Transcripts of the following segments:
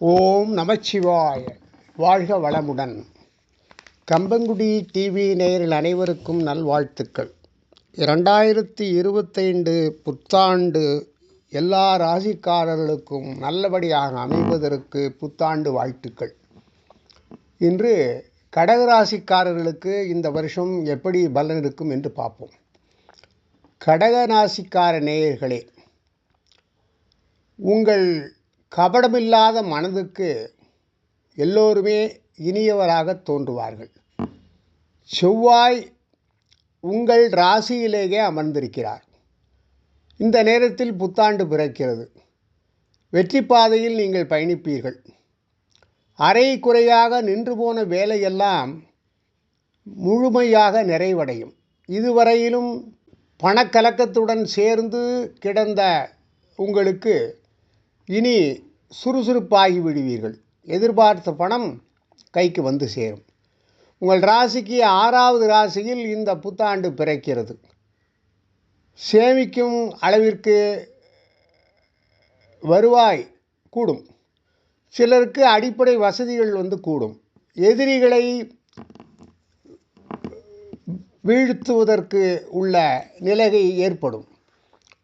ஓம் நமச்சிவாய. வாழ்க வளமுடன். கம்பங்குடி டிவி நேரில் அனைவருக்கும் நல்வாழ்த்துக்கள். இரண்டாயிரத்தி இருபத்தைந்து புத்தாண்டு எல்லா ராசிக்காரர்களுக்கும் நல்லபடியாக அமைவதற்கு புத்தாண்டு வாழ்த்துக்கள். இன்று கடகராசிக்காரர்களுக்கு இந்த வருஷம் எப்படி பலன் இருக்கும் என்று பார்ப்போம். கடகராசிக்கார நேயர்களே உங்கள் கபடமில்லாத மனதுக்கு எல்லோருமே இனியவராக தோன்றுவார்கள். செவ்வாய் உங்கள் ராசியிலேயே அமர்ந்திருக்கிறார். இந்த நேரத்தில் புத்தாண்டு பிறக்கிறது. வெற்றி பாதையில் நீங்கள் பயணிப்பீர்கள். அரை குறையாக நின்று போன வேலையெல்லாம் முழுமையாக நிறைவடையும். இதுவரையிலும் பணக்கலக்கத்துடன் சேர்ந்து கிடந்த உங்களுக்கு இனி சுறுசுறுப்பாகி விடுவீர்கள். எதிர்பார்த்த பணம் கைக்கு வந்து சேரும். உங்கள் ராசிக்கு ஆறாவது ராசியில் இந்த புத்தாண்டு பிறக்கிறது. சேமிக்கும் அளவிற்கு வருவாய் கூடும். சிலருக்கு அடிப்படை வசதிகள் வந்து கூடும். எதிரிகளை வீழ்த்துவதற்கு உள்ள நிலையை ஏற்படும்.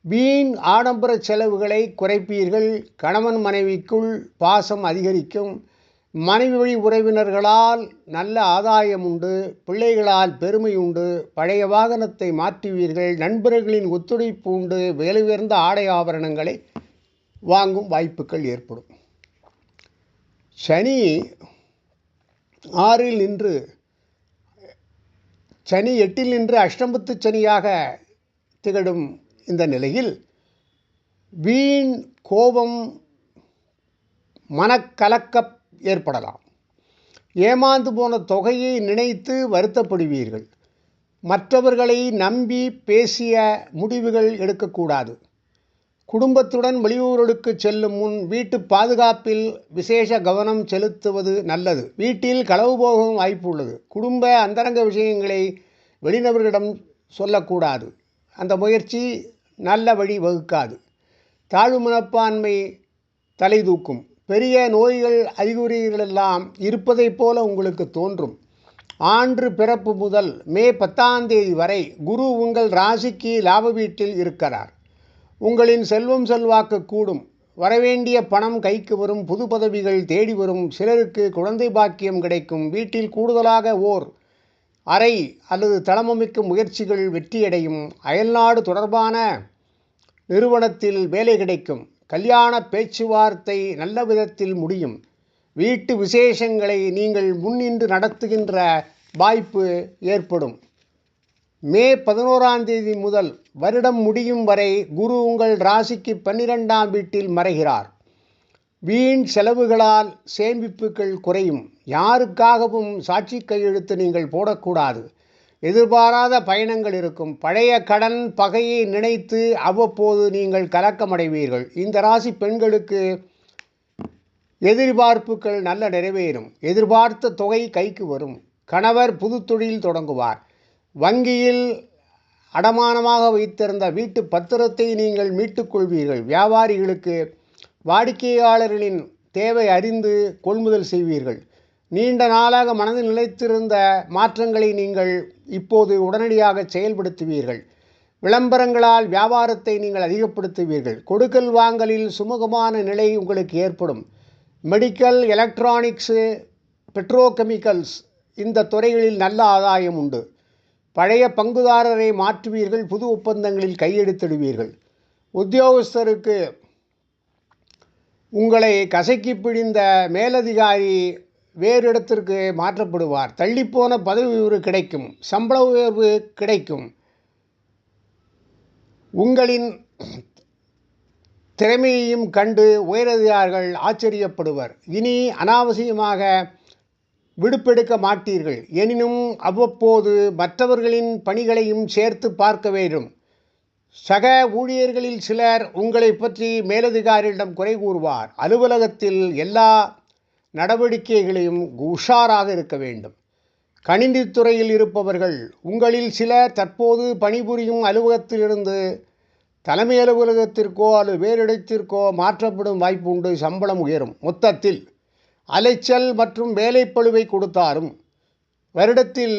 வீண் ஆடம்பர செலவுகளை குறைப்பீர்கள். கணவன் மனைவிக்குள் பாசம் அதிகரிக்கும். மனைவி வழி உறவினர்களால் நல்ல ஆதாயம் உண்டு. பிள்ளைகளால் பெருமை உண்டு. பழைய வாகனத்தை மாற்றுவீர்கள். நண்பர்களின் ஒத்துழைப்பு உண்டு. விலை உயர்ந்த ஆடை ஆபரணங்களை வாங்கும் வாய்ப்புகள் ஏற்படும். சனி ஆறில் நின்று சனி எட்டில் நின்று அஷ்டமத்து சனியாக திகழும் இந்த நிலையில் வீண் கோபம் மனக்கலக்கம் ஏற்படலாம். ஏமாந்து போன தொகையை நினைத்து வருத்தப்படுவீர்கள். மற்றவர்களை நம்பி பேசிய முடிவுகள் எடுக்கக்கூடாது. குடும்பத்துடன் வெளியூர்களுக்கு செல்லும் முன் வீட்டு பாதுகாப்பில் விசேஷ கவனம் செலுத்துவது நல்லது. வீட்டில் களவு போகவும் வாய்ப்பு உள்ளது. குடும்ப அந்தரங்க விஷயங்களை வெளிநபர்களிடம் சொல்லக்கூடாது. அந்த முயற்சி நல்ல வழி வகுக்காது. தாழ்வு மனப்பான்மை தலை தூக்கும். பெரிய நோய்கள் அறிகுறிகளெல்லாம் இருப்பதைப் போல உங்களுக்கு தோன்றும். ஆண்டு பிறப்பு முதல் மே பத்தாம் தேதி வரை குரு உங்கள் ராசிக்கு லாப வீட்டில் இருக்கிறார். உங்களின் செல்வம் செல்வாக்கு கூடும். வரவேண்டிய பணம் கைக்கு வரும் புது பதவிகள் தேடி வரும். சிலருக்கு குழந்தை பாக்கியம் கிடைக்கும். வீட்டில் கூடுதலாக ஓர் அறை அல்லது தளமமைக்கும் முயற்சிகள் வெற்றியடையும். அயல்நாடு தொடர்பான நிறுவனத்தில் வேலை கிடைக்கும். கல்யாண பேச்சுவார்த்தை நல்ல விதத்தில் முடியும். வீட்டு விசேஷங்களை நீங்கள் முன்னின்று நடத்துகின்ற வாய்ப்பு ஏற்படும். மே பதினோராம் தேதி முதல் வருடம் முடியும் வரை குரு உங்கள் ராசிக்கு பன்னிரெண்டாம் வீட்டில் மறைகிறார். வீண் செலவுகளால் சேமிப்புகள் குறையும். யாருக்காகவும் சாட்சி கையெழுத்து நீங்கள் போடக்கூடாது. எதிர்பாராத பயணங்கள் இருக்கும். பழைய கடன் பகையை நினைத்து அவ்வப்போது நீங்கள் கலக்கமடைவீர்கள். இந்த ராசி பெண்களுக்கு எதிர்பார்ப்புகள் நல்ல நிறைவேறும். எதிர்பார்த்த தொகை கைக்கு வரும். கணவர் புது தொழில் தொடங்குவார். வங்கியில் அடமானமாக வைத்திருந்த வீட்டு பத்திரத்தை நீங்கள் மீட்டுக்கொள்வீர்கள் வியாபாரிகளுக்கு வாடிக்கையாளர்களின் தேவை அறிந்து கொள்முதல் செய்வீர்கள். நீண்ட நாளாக மனதில் நிலைத்திருந்த மாற்றங்களை நீங்கள் இப்போது உடனடியாக செயல்படுத்துவீர்கள். விளம்பரங்களால் வியாபாரத்தை நீங்கள் அதிகப்படுத்துவீர்கள். கொடுக்கல் வாங்கலில் சுமூகமான நிலை உங்களுக்கு ஏற்படும். மெடிக்கல் எலக்ட்ரானிக்ஸு பெட்ரோகெமிக்கல்ஸ் இந்த துறைகளில் நல்ல ஆதாயம் உண்டு. பழைய பங்குதாரரை மாற்றுவீர்கள் புது ஒப்பந்தங்களில் கையெழுத்திடுவீர்கள். உத்தியோகஸ்தருக்கு உங்களை கசக்கி பிடிந்த மேலதிகாரி வேறு இடத்திற்கு மாற்றப்படுவார். தள்ளிப்போன பதவி உயர்வு கிடைக்கும். சம்பள உயர்வு கிடைக்கும். உங்களின் திறமையையும் கண்டு உயரதிகாரிகள் ஆச்சரியப்படுவர். இனி அனாவசியமாக விடுப்பெடுக்க மாட்டீர்கள். எனினும் அவ்வப்போது மற்றவர்களின் பணிகளையும் சேர்த்து பார்க்க வேண்டும். சக ஊழியர்களில் சிலர் உங்களை பற்றி மேலதிகாரியிடம் குறை கூறுவார். அலுவலகத்தில் எல்லா நடவடிக்கைகளையும் உஷாராக இருக்க வேண்டும். கணினித்துறையில் இருப்பவர்கள் உங்களில் சிலர் தற்போது பணிபுரியும் அலுவலகத்திலிருந்து தலைமை அலுவலகத்திற்கோ அல்லது வேறு இடத்திற்கோ மாற்றப்படும் வாய்ப்பு உண்டு சம்பளம் உயரும். மொத்தத்தில் அலைச்சல் மற்றும் வேலைப்பளுவை கொடுத்தாலும் வருடத்தில்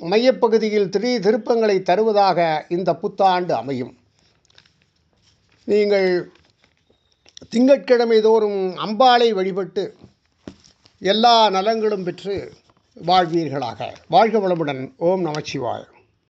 மையப்பகுதியில் திடீர் திருப்பங்களை தருவதாக இந்த புத்தாண்டு அமையும். நீங்கள் திங்கட்கிழமை தோறும் அம்பாளை வழிபட்டு எல்லா நலங்களும் பெற்று வாழ்வீர்களாக. வாழ்க வளமுடன். ஓம் நமச்சிவாய்